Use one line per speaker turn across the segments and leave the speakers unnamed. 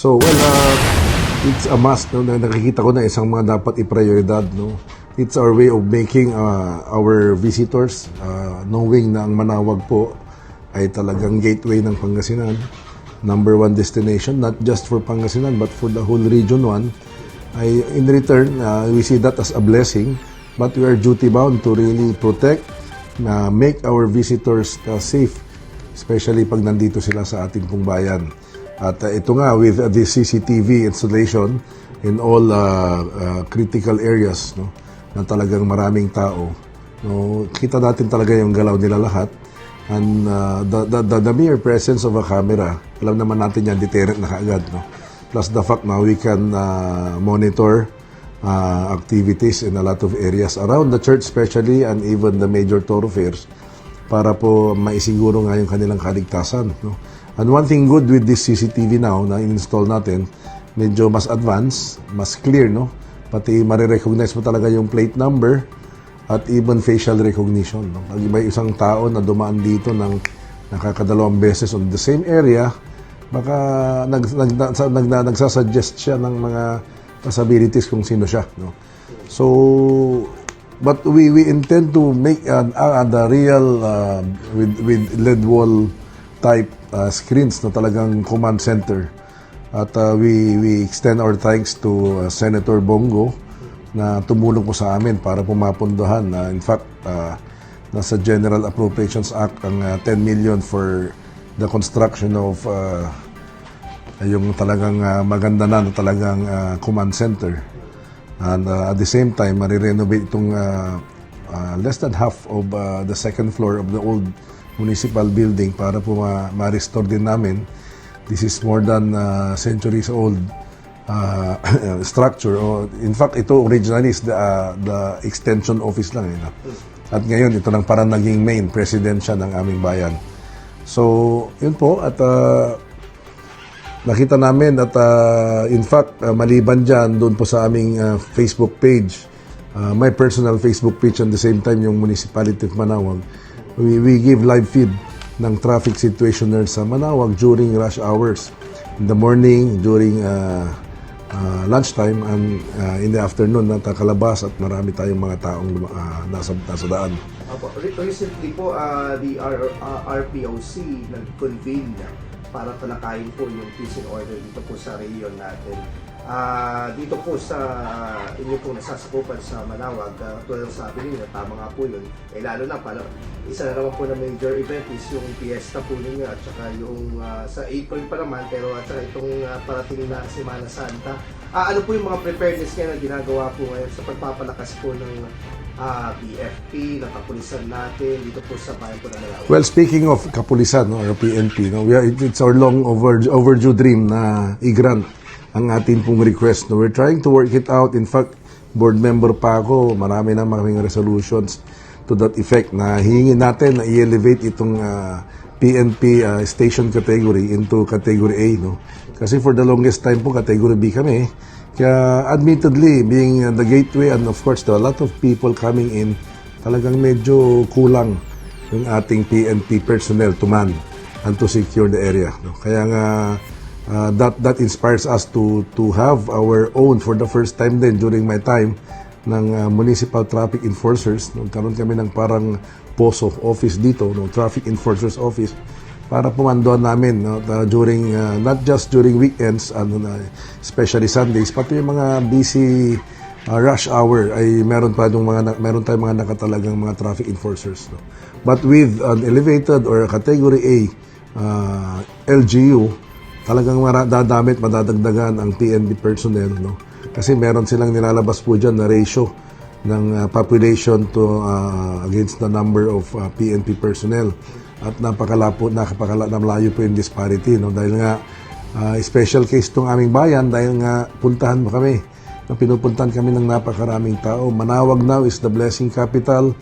So, well, uh, it's a must. No? Na- Nakikita ko na isang mga dapat i-prioridad. No? It's our way of making uh, our visitors uh, knowing na ang Manawag po ay talagang gateway ng Pangasinan. Number one destination, not just for Pangasinan, but for the whole Region 1. Ay, in return, uh, we see that as a blessing, but we are duty-bound to really protect, na make our visitors uh, safe, especially pag nandito sila sa ating pong bayan. At uh, ito nga, with uh, the CCTV installation in all uh, uh, critical areas, no, na talagang maraming tao, no, kita natin talaga yung galaw nila lahat. And uh, the, the, the, the mere presence of a camera, alam naman natin yan, deterrent na kaagad. No? Plus the fact na we can uh, monitor uh, activities in a lot of areas around the church especially and even the major thoroughfares para po maisiguro nga yung kanilang kaligtasan. No? And one thing good with this CCTV now na install natin, medyo mas advanced, mas clear, no? Pati marirecognize mo talaga yung plate number at even facial recognition. No? Pag may isang tao na dumaan dito ng nakakadalawang beses on the same area, baka nag, nag, nag, nag, nagsasuggest siya ng mga possibilities kung sino siya. No? So, but we we intend to make an uh, the real uh, with with LED wall type uh, screens na talagang command center. At uh, we we extend our thanks to uh, Senator Bongo na tumulong po sa amin para pumapundohan na in fact uh, nasa General Appropriations Act ang uh, 10 million for the construction of uh, yung talagang uh, maganda na na talagang uh, command center. And uh, at the same time, marirenovate itong uh, uh, less than half of uh, the second floor of the old municipal building para po ma- ma-restore din namin. This is more than uh, centuries old uh, structure. O, in fact, ito originally is the, uh, the extension office lang. Eh, no? At ngayon, ito lang parang naging main president siya ng aming bayan. So, yun po. At uh, nakita namin at uh, in fact uh, maliban dyan doon po sa aming uh, Facebook page uh, my personal Facebook page and the same time yung municipality of Manawag we, we give live feed ng traffic situation there sa Manawag during rush hours in the morning during uh, uh, lunchtime and uh, in the afternoon natakalabas at marami tayong mga taong uh, nasa, nasa daan
Opo. Re- Recently po, ah, the R- ah, RPOC nag-convene para talakayin po yung peace and order dito po sa rehiyon natin. Ah, dito po sa inyo po nasasakupan sa Manawag, uh, tulad sabi ninyo, tama nga po yun. Eh lalo na pala, isa na naman po na major event is yung fiesta po ninyo at saka yung ah, sa April pa naman, pero at saka itong ah, parating na Semana Santa. Ah, ano po yung mga preparedness ngayon na ginagawa po ngayon sa pagpapalakas po ng ah, BFP, ng kapulisan natin dito po sa bayan po ng Malawi.
Well, speaking of kapulisan no, or PNP, no, we are, it's our long over, overdue dream na i-grant ang ating pong request. No. We're trying to work it out. In fact, board member pa ako, marami na maraming resolutions to that effect na hihingin natin na i-elevate itong ah, PNP ah, station category into category A. No? Kasi for the longest time po, category B kami. Kaya admittedly, being uh, the gateway and of course, there are a lot of people coming in, talagang medyo kulang yung ating PNP personnel to man and to secure the area. No? Kaya nga, uh, that, that inspires us to, to have our own for the first time din during my time ng uh, municipal traffic enforcers. Nagkaroon kami ng parang POSO office dito, no? traffic enforcers office para pumandoan namin no, during uh, not just during weekends ano na especially Sundays pati yung mga busy uh, rush hour ay meron pa yung mga meron tayong mga nakatalagang mga traffic enforcers no. But with an elevated or a category A uh, LGU talagang dadamit madadagdagan ang PNB personnel no. Kasi meron silang nilalabas po diyan na ratio ng uh, population to uh, against the number of uh, PNP personnel. At napakalapo nakapakala na malayo po yung disparity no? Dahil nga uh, special case tong aming bayan dahil nga puntahan mo kami. Pinupuntahan kami ng napakaraming tao. Manawag now is the blessing capital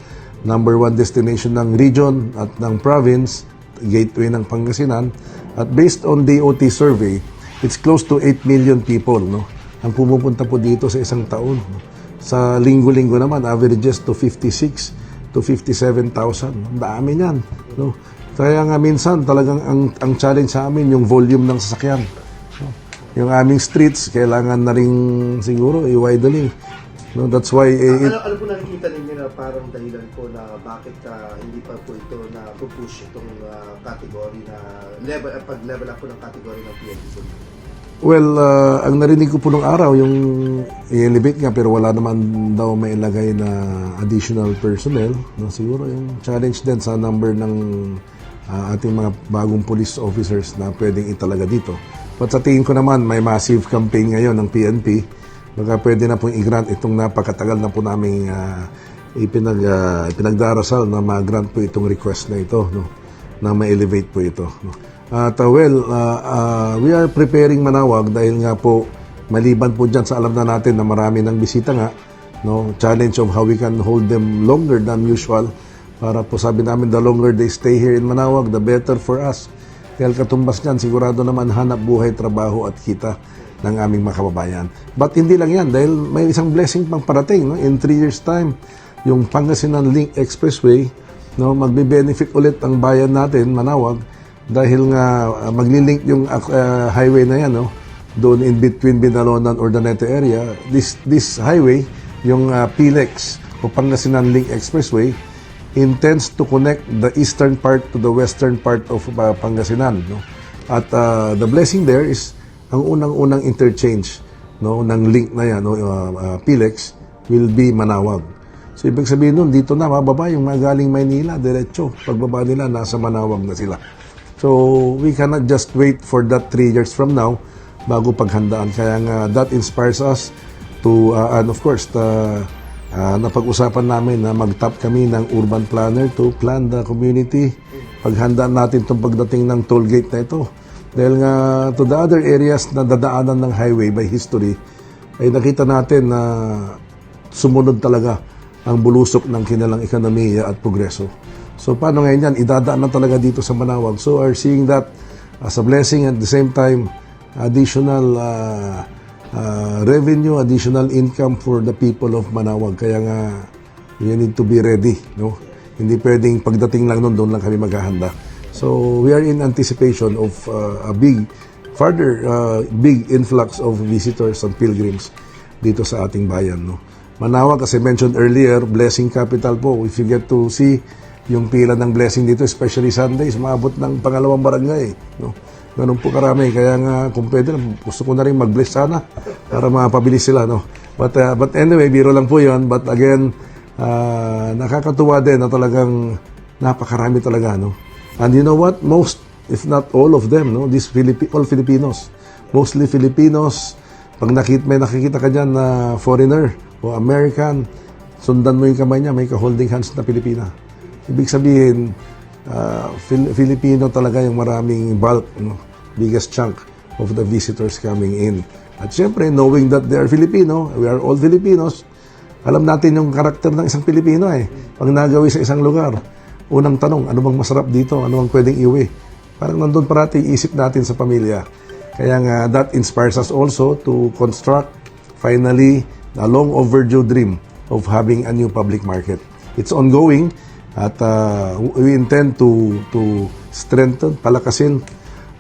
number one destination ng region at ng province gateway ng Pangasinan at based on DOT survey it's close to 8 million people no ang pumupunta po dito sa isang taon no? sa linggo-linggo naman averages to 56 to 57,000 ang dami niyan no kaya nga minsan talagang ang ang challenge sa amin yung volume ng sasakyan no? yung aming streets kailangan na rin siguro i-widening. No, that's why eh, it-
ano, ano po nakikita ninyo na parang dahilan po na bakit ah, hindi pa po ito na push itong ah, category na level, uh, pag-level up po ng category ng PNP po?
Well, uh, ang narinig ko po nung araw, yung i-elevate nga pero wala naman daw may ilagay na additional personnel. No? Siguro yung challenge din sa number ng uh, ating mga bagong police officers na pwedeng italaga dito. But sa tingin ko naman, may massive campaign ngayon ng PNP. Baka pwede na pong i-grant itong napakatagal na po namin uh, ipinag, uh, pinagdarasal na ma-grant po itong request na ito. No? na ma-elevate po ito. no. At uh, well, uh, uh, we are preparing manawag dahil nga po maliban po dyan sa alam na natin na marami ng bisita nga, no, challenge of how we can hold them longer than usual para po sabi namin the longer they stay here in Manawag, the better for us. Dahil katumbas niyan, sigurado naman hanap buhay, trabaho at kita ng aming mga kababayan. But hindi lang yan, dahil may isang blessing pang parating. No? In three years' time, yung Pangasinan Link Expressway, no, magbe-benefit ulit ang bayan natin, Manawag, dahil nga uh, maglilink yung uh, highway na yan, no, doon in between Binalonan or Danete area. This this highway, yung uh, PLEX o Pangasinan Link Expressway, intends to connect the eastern part to the western part of uh, Pangasinan, no. At uh, the blessing there is ang unang-unang interchange no ng link na yan no uh, uh, PLEX will be Manawag. So ibig sabihin nun, dito na mababa yung mga galing Maynila, diretso. Pagbaba nila, nasa Manawag na sila. So we cannot just wait for that three years from now bago paghandaan. Kaya nga that inspires us to, uh, and of course, the, uh, napag-usapan namin na mag-top kami ng urban planner to plan the community. Paghandaan natin itong pagdating ng toll gate na ito. Dahil nga to the other areas na dadaanan ng highway by history, ay nakita natin na sumunod talaga ang bulusok ng kinalang ekonomiya at progreso. So paano ngayon yan? Idadaan na talaga dito sa Manawag. So are seeing that as a blessing at the same time additional uh, uh, revenue, additional income for the people of Manawag. Kaya nga we need to be ready. No? Hindi pwedeng pagdating lang nun, doon lang kami maghahanda. So we are in anticipation of uh, a big, further uh, big influx of visitors and pilgrims dito sa ating bayan. No? Manawag, kasi mentioned earlier, blessing capital po. If you get to see yung pila ng blessing dito, especially Sundays, maabot ng pangalawang barangay. No? Ganun po karami. Kaya nga, kung pwede, gusto ko na rin mag-bless sana para mapabilis sila. No? But, uh, but anyway, biro lang po yon But again, uh, nakakatuwa din na talagang napakarami talaga. No? And you know what? Most, if not all of them, no? these Philippi- all Filipinos, mostly Filipinos, pag nakita, may nakikita ka dyan na foreigner o American, sundan mo yung kamay niya, may ka-holding hands na Pilipina. Ibig sabihin, uh, Fil- Filipino talaga yung maraming bulk, no? biggest chunk of the visitors coming in. At syempre, knowing that they are Filipino, we are all Filipinos, alam natin yung karakter ng isang Pilipino eh. Pag nagawi sa isang lugar, unang tanong, ano bang masarap dito? Ano bang pwedeng iwi? Parang nandun parati isip natin sa pamilya. Kaya nga, that inspires us also to construct, finally, a long overdue dream of having a new public market. It's ongoing at uh, we intend to to strengthen, palakasin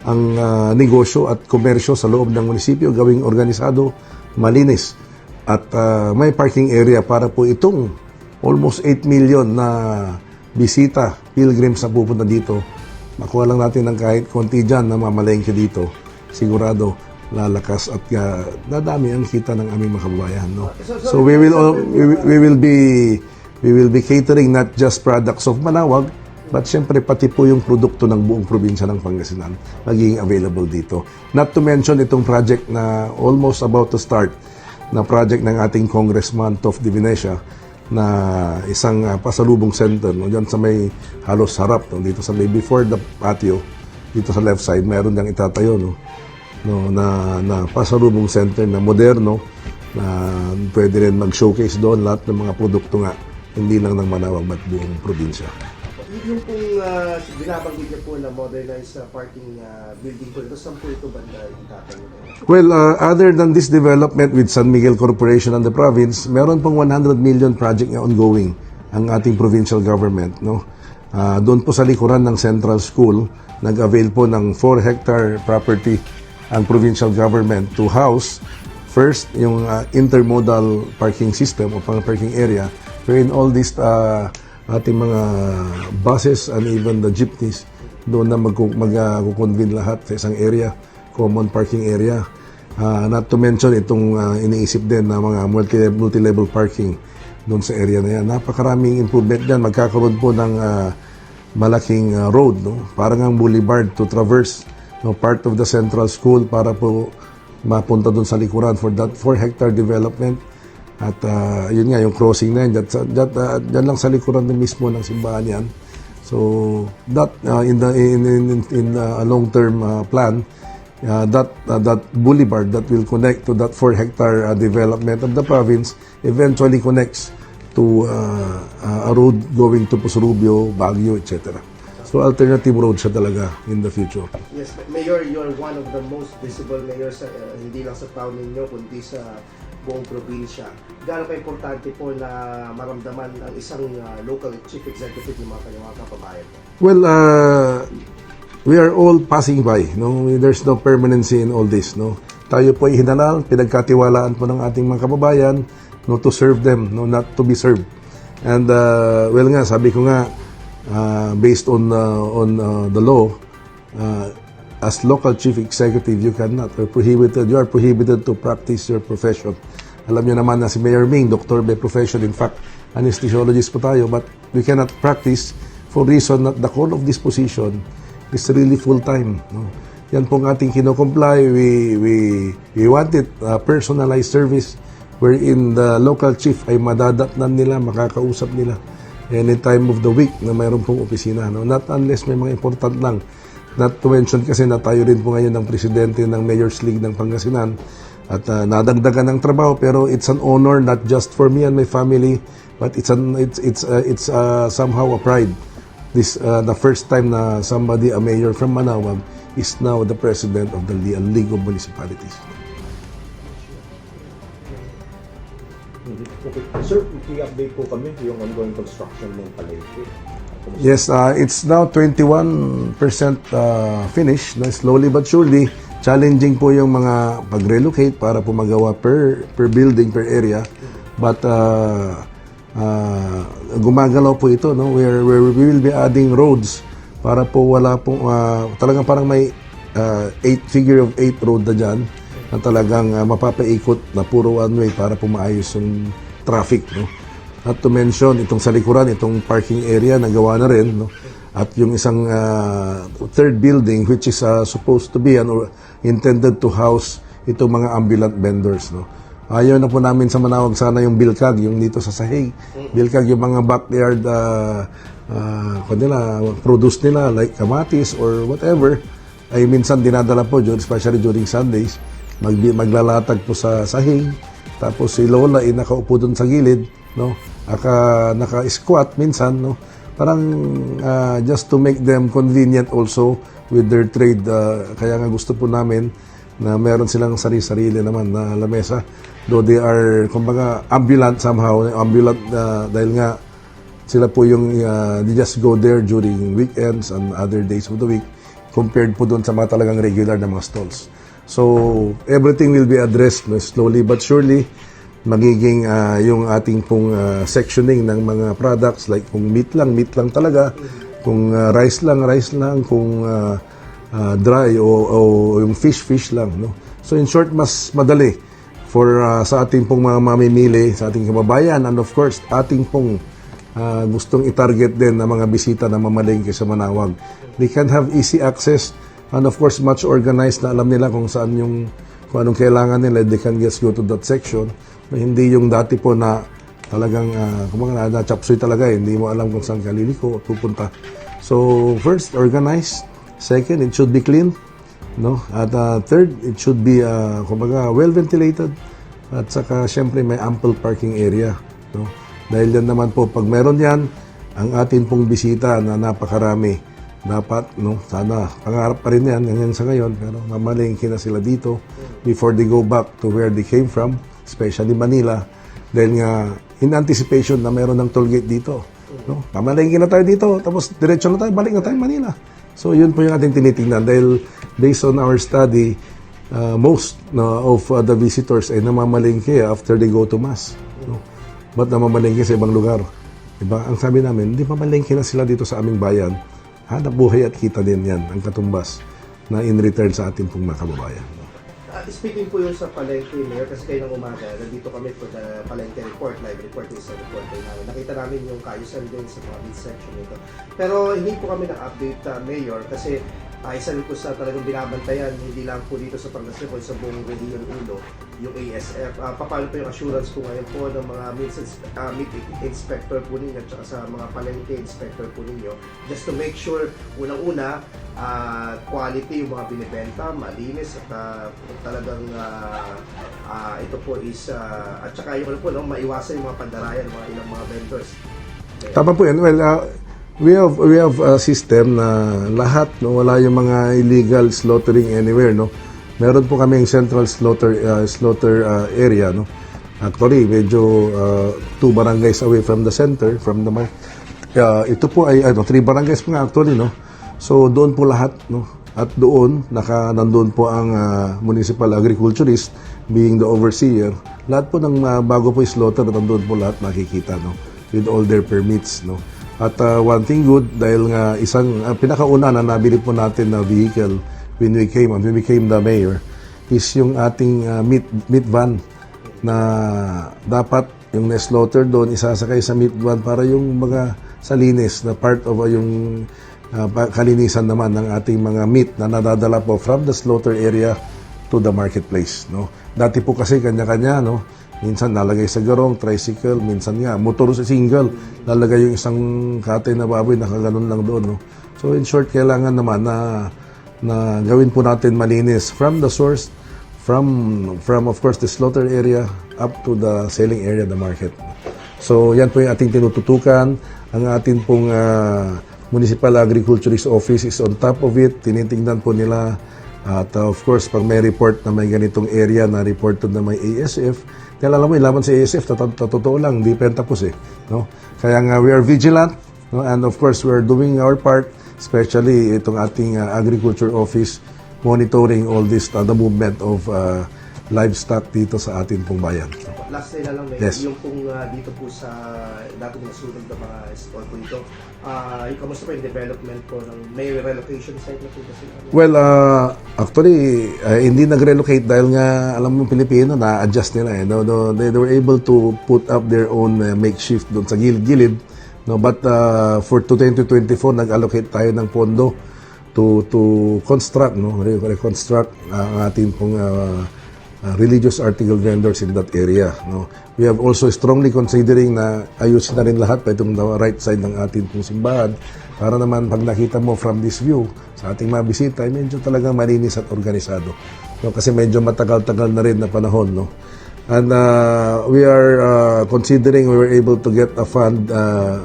ang uh, negosyo at komersyo sa loob ng munisipyo, gawing organisado, malinis at uh, may parking area para po itong almost 8 million na bisita, pilgrims na pupunta dito. Makuha lang natin ng kahit konti dyan na mamalengke dito. Sigurado lalakas at uh, dadami ang kita ng aming mga kababayan. No? So we will all- we, will- we will be we will be catering not just products of Manawag but syempre pati po yung produkto ng buong probinsya ng Pangasinan magiging available dito. Not to mention itong project na almost about to start na project ng ating Congressman Tof de Venecia na isang uh, pasalubong center no? Diyan sa may halos harap no? Dito sa may before the patio dito sa left side meron diyang itatayo no? No na na pasalubong center na moderno na pwede rin mag-showcase doon lahat ng mga produkto nga hindi lang ng Manawag but buong probinsya.
Yung pong uh, binabanggit niyo po na modernized uh, parking uh, building po ito, saan po ito banda itatayo?
Well, uh, other than this development with San Miguel Corporation and the province, meron pong 100 million project na ongoing ang ating provincial government. No? Uh, doon po sa likuran ng Central School, nag-avail po ng 4 hectare property ang provincial government to house first yung uh, intermodal parking system o pang parking area wherein all these uh, ating mga buses and even the jeepneys doon na mag, mag lahat sa isang area, common parking area. Uh, not to mention itong uh, iniisip din na mga multi- multi-level parking doon sa area na yan. Napakaraming improvement dyan. Magkakaroon po ng uh, malaking uh, road, no? parang ang boulevard to traverse no? part of the central school para po mapunta doon sa likuran for that 4 hectare development. At uh, yun nga, yung crossing na yan, dyan, dyan, uh, dyan lang sa likuran din mismo ng simbahan yan. So that uh, in the in in, in, uh, a long-term uh, plan, uh, that uh, that boulevard that will connect to that 4 hectare uh, development of the province eventually connects to uh, a road going to Pusurubio, Baguio, etc. So alternative road siya talaga in the future.
Yes, Mayor, you're one of the most visible mayors, uh, hindi lang sa town ninyo, kundi sa buong probinsya. Gaano ka-importante po na maramdaman ang isang uh, local chief executive ng mga kanyang mga kababayan?
Well, uh, we are all passing by. No, there's no permanency in all this. No, tayo po ay hinanal, pinagkatiwalaan po ng ating mga kababayan, no, to serve them, no, not to be served. And uh, well nga, sabi ko nga, uh, based on uh, on uh, the law, uh, as local chief executive, you cannot or prohibited. You are prohibited to practice your profession. Alam niyo naman na si Mayor Ming, doctor by profession. In fact, anesthesiologist po tayo, but we cannot practice for reason that the call of this position is really full-time. No? Yan pong ating kinocomply. We, we, we want it uh, personalized service wherein the local chief ay madadatnan nila, makakausap nila any time of the week na mayroon pong opisina. No? Not unless may mga important lang. Not to mention kasi na tayo rin po ngayon ng presidente ng Mayor's League ng Pangasinan at uh, nadagdagan ng trabaho pero it's an honor not just for me and my family but it's an it's it's uh, it's uh, somehow a pride this uh, the first time na somebody a mayor from Manawag is now the president of the Le- League of Municipalities.
Okay. Sir, i-update po kami yung ongoing construction ng palengke.
Yes, uh, it's now 21% uh, finished. Na slowly but surely, challenging po yung mga pag-relocate para po magawa per, per building, per area. But uh, uh, gumagalaw po ito. No? We're, we're, we will be adding roads para po wala po, uh, talagang parang may uh, eight, figure of 8 road na dyan na talagang uh, mapapaikot na puro one way para po maayos yung traffic. No? Not to mention, itong sa likuran, itong parking area na gawa na rin. No? At yung isang uh, third building which is uh, supposed to be ano, intended to house itong mga ambulant vendors. No? Ayaw na po namin sa Manawag sana yung Bilkag, yung dito sa Sahig. Bilkag, yung mga backyard uh, uh, kung nila, produce nila like kamatis or whatever ay minsan dinadala po, especially during Sundays, mag, maglalatag po sa sahig. Tapos si Lola ay nakaupo doon sa gilid, no? Naka, naka-squat minsan, no? Parang ah, just to make them convenient also with their trade. ah, kaya nga gusto po namin na meron silang sarili-sarili naman na lamesa. Though they are, kumbaga, ambulant somehow. Ambulant ah, dahil nga sila po yung uh, they just go there during weekends and other days of the week compared po doon sa mga talagang regular na mga stalls. So, everything will be addressed no, slowly but surely. Magiging ah, yung ating pong ah, sectioning ng mga products like kung meat lang, meat lang talaga. Kung ah, rice lang, rice lang. Kung ah, ah, dry o, o yung fish, fish lang. No? So, in short, mas madali for ah, sa ating pong mga mamimili, sa ating kababayan, and of course, ating pong ah, gustong i-target din ng mga bisita na mamalengke sa Manawag. They can have easy access and of course much organized na alam nila kung saan yung kung anong kailangan nila, they can just go to that section. Hindi yung dati po na talagang uh, kumbaga na chapsuy talaga eh. hindi mo alam kung saan ka liliko pupunta. So first, organize. Second, it should be clean. No? At uh, third, it should be uh, kumbaga well ventilated. At saka syempre may ample parking area, no? Dahil yan naman po pag meron yan, ang atin pong bisita na napakarami dapat no sana pangarap pa rin yan ganyan sa ngayon pero mamalengke na sila dito before they go back to where they came from especially Manila dahil nga in anticipation na meron ng toll dito no mamalengke na tayo dito tapos diretso na tayo balik na tayo Manila so yun po yung ating tinitingnan dahil based on our study uh, most no, of uh, the visitors ay namamalengke after they go to mass. No? Ba't namamalengke sa ibang lugar? Diba? Ang sabi namin, hindi mamalengke na sila dito sa aming bayan. Hanap buhay at kita din yan, ang katumbas na in return sa ating pong mga kababayan.
Speaking po yun sa Palengke, Mayor, kasi kayo ng umaga, nandito kami for the Palengke report, live report yung sa report din namin. Nakita namin yung kaayusan din sa mga midsection nito. Pero hindi po kami na-update, uh, Mayor, kasi uh, isa rin po sa talagang binabantayan, hindi lang po dito sa Pangasinan, kundi sa buong Region 1, yung ASF. Uh, paano po yung assurance po ngayon po ng mga meat, uh, meat inspector po ninyo at sa mga palengke inspector po ninyo just to make sure unang-una uh, quality yung mga binibenta, malinis at uh, talagang uh, uh, ito po is uh, at saka yung ano po no, maiwasan yung mga pandarayan mga ilang mga vendors.
Tama po yan. Well, uh, we have we have a system na lahat no wala yung mga illegal slaughtering anywhere no. Meron po kaming central slaughter uh, slaughter uh, area no. Actually, medyo uh, two barangays away from the center from the uh, ito po ay ano three barangays po nga actually no. So doon po lahat no. At doon naka nandoon po ang uh, municipal agriculturist being the overseer. Lahat po ng uh, bago po i-slaughter nandoon po lahat makikita no with all their permits no. At uh, one thing good dahil nga isang uh, pinakauna na nabili po natin na vehicle when we came when we became the mayor is yung ating uh, meat meat van na dapat yung na-slaughter doon isasakay sa meat van para yung mga salinis na part of uh, yung uh, kalinisan naman ng ating mga meat na nadadala po from the slaughter area to the marketplace no? Dati po kasi kanya-kanya no minsan nalagay sa garong tricycle minsan nga motor single. Lalagay yung isang katay na baboy nakaganon lang doon no? So in short kailangan naman na na gawin po natin malinis from the source from from of course the slaughter area up to the selling area the market. So yan po yung ating tinututukan. Ang ating pong ah, municipal agriculturist office is on top of it. Tinitingnan po nila at uh, of course, pag may report na may ganitong area na reported na may ASF, dahil alam mo, yung laban sa ASF, totoo lang, hindi pa tapos eh. No? Kaya nga, we are vigilant, no? and of course, we are doing our part, especially itong ating uh, agriculture office, monitoring all this, uh, the movement of uh, livestock dito sa atin pong bayan.
Last day na lang, Mayor,
Yes.
yung pong uh, dito po sa dating nasunog na mga store po dito, uh, yung kamusta po yung development po ng may relocation site na po kasi?
Well, uh, actually, uh, hindi nag-relocate dahil nga, alam mo, Pilipino, na-adjust nila eh. No, no, they, they were able to put up their own uh, makeshift doon sa gilid-gilid. No, but uh, for 2024, nag-allocate tayo ng pondo to to construct, no, re- reconstruct uh, ang ating pong uh, uh, religious article vendors in that area. No? We have also strongly considering na ayusin na rin lahat pa itong right side ng ating simbahan para naman pag nakita mo from this view sa ating mga bisita, ay medyo talagang malinis at organisado. No? Kasi medyo matagal-tagal na rin na panahon. No? And uh, we are uh, considering we were able to get a fund uh,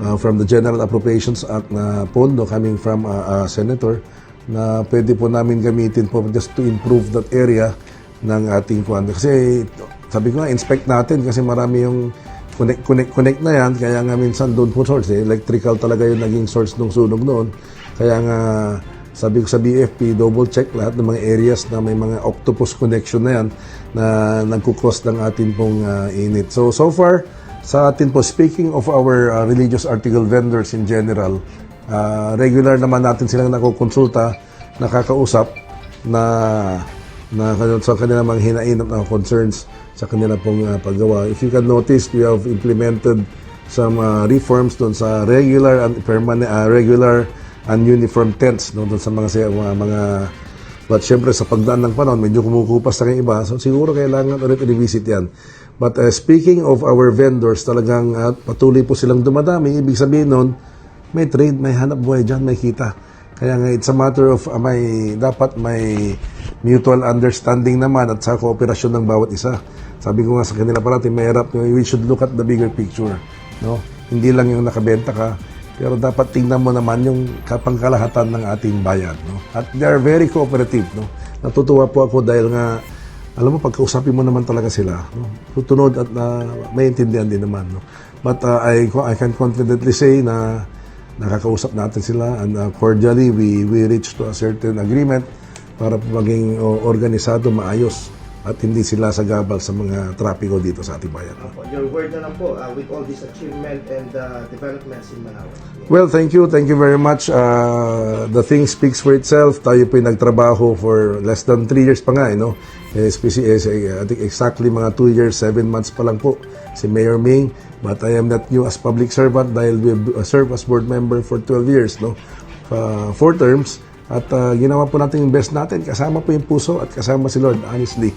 uh, from the General Appropriations Act na pondo coming from a, a senator na pwede po namin gamitin po just to improve that area ng ating kuwan. Kasi sabi ko nga, inspect natin kasi marami yung connect, connect, connect na yan. Kaya nga minsan doon po source, eh, electrical talaga yung naging source ng sunog noon. Kaya nga, sabi ko sa BFP, double check lahat ng mga areas na may mga octopus connection na yan na nagkukos ng atin pong ah, init. So, so far, sa atin po, speaking of our ah, religious article vendors in general, ah, regular naman natin silang nakukonsulta, nakakausap na na sa kanila mga hinain at mga concerns sa kanila pong ah, paggawa. If you can notice, we have implemented some ah, reforms doon sa regular and permanent ah, regular and uniform tents no doon sa mga mga, mga But syempre sa pagdaan ng panahon, medyo kumukupas na iba. So siguro kailangan ulit i-visit yan. But uh, speaking of our vendors, talagang uh, patuloy po silang dumadami. Ibig sabihin nun, may trade, may hanap buhay dyan, may kita. Kaya nga, it's a matter of uh, may, dapat may mutual understanding naman at sa kooperasyon ng bawat isa. Sabi ko nga sa kanila parati, may harap, we should look at the bigger picture. No? Hindi lang yung nakabenta ka, pero dapat tingnan mo naman yung kapangkalahatan ng ating bayan. No? At they are very cooperative. No? Natutuwa po ako dahil nga, alam mo, pagkausapin mo naman talaga sila. No? Tutunod at uh, maintindihan din naman. No? But uh, I, I can confidently say na nakakausap natin sila and uh, cordially we, we reached to a certain agreement para maging o, organisado, maayos at hindi sila sagabal sa mga trapiko dito sa ating bayan.
Opo, your word na lang po uh, with all this achievement and uh, developments in Manawan.
Well, thank you. Thank you very much. Uh, the thing speaks for itself. Tayo po nagtrabaho for less than 3 years pa nga, eh, no? Eh, speci- eh, I think exactly mga 2 years, 7 months pa lang po si Mayor Ming. But I am not new as public servant dahil we have served as board member for 12 years, no? Uh, four terms. At uh, ginawa po natin yung best natin. Kasama po yung puso at kasama si Lord, honestly.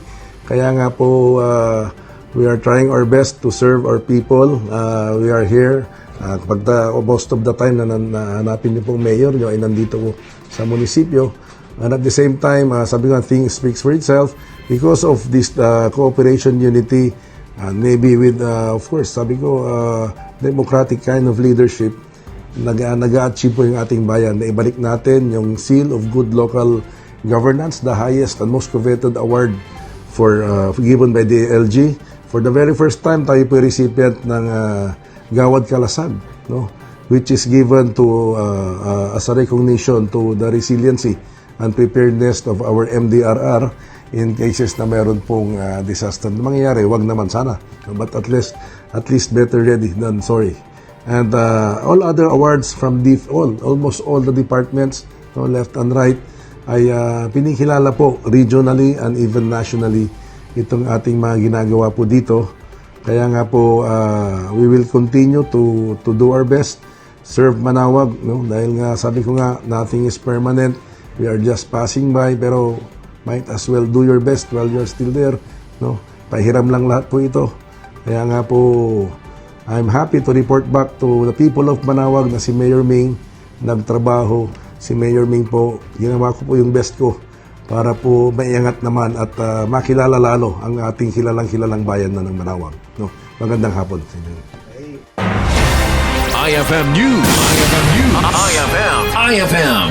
Kaya nga po, uh, we are trying our best to serve our people. Uh, we are here. Uh, pag the, most of the time na, na, na hanapin niyo pong mayor niyo ay nandito po sa munisipyo. And at the same time, uh, sabi nga, things speaks for itself because of this uh, cooperation, unity, and maybe with, uh, of course, sabi ko, uh, democratic kind of leadership, nag-achieve po yung ating bayan na ibalik natin yung seal of good local governance, the highest and most coveted award for uh, given by the LG. For the very first time, tayo po recipient ng uh, Gawad Kalasag, no? which is given to uh, uh, as a recognition to the resiliency and preparedness of our MDRR in cases na meron pong uh, disaster na mangyayari. Wag naman sana. But at least, at least better ready than sorry. And uh, all other awards from the, all, almost all the departments, no, left and right, ay uh, pinikilala po regionally and even nationally itong ating mga ginagawa po dito. Kaya nga po, uh, we will continue to, to do our best, serve Manawag, no? dahil nga sabi ko nga, nothing is permanent. We are just passing by, pero might as well do your best while you're still there. No? Pahiram lang lahat po ito. Kaya nga po, I'm happy to report back to the people of Manawag na si Mayor Ming nagtrabaho. Si Mayor Ming po, ginawa ko po yung best ko para po maiangat naman at ah, makilala lalo ang ating kilalang kilalang bayan na ng Manawag. No? Magandang hapon sa inyo.
IFM News. IFM News. IFM. IFM.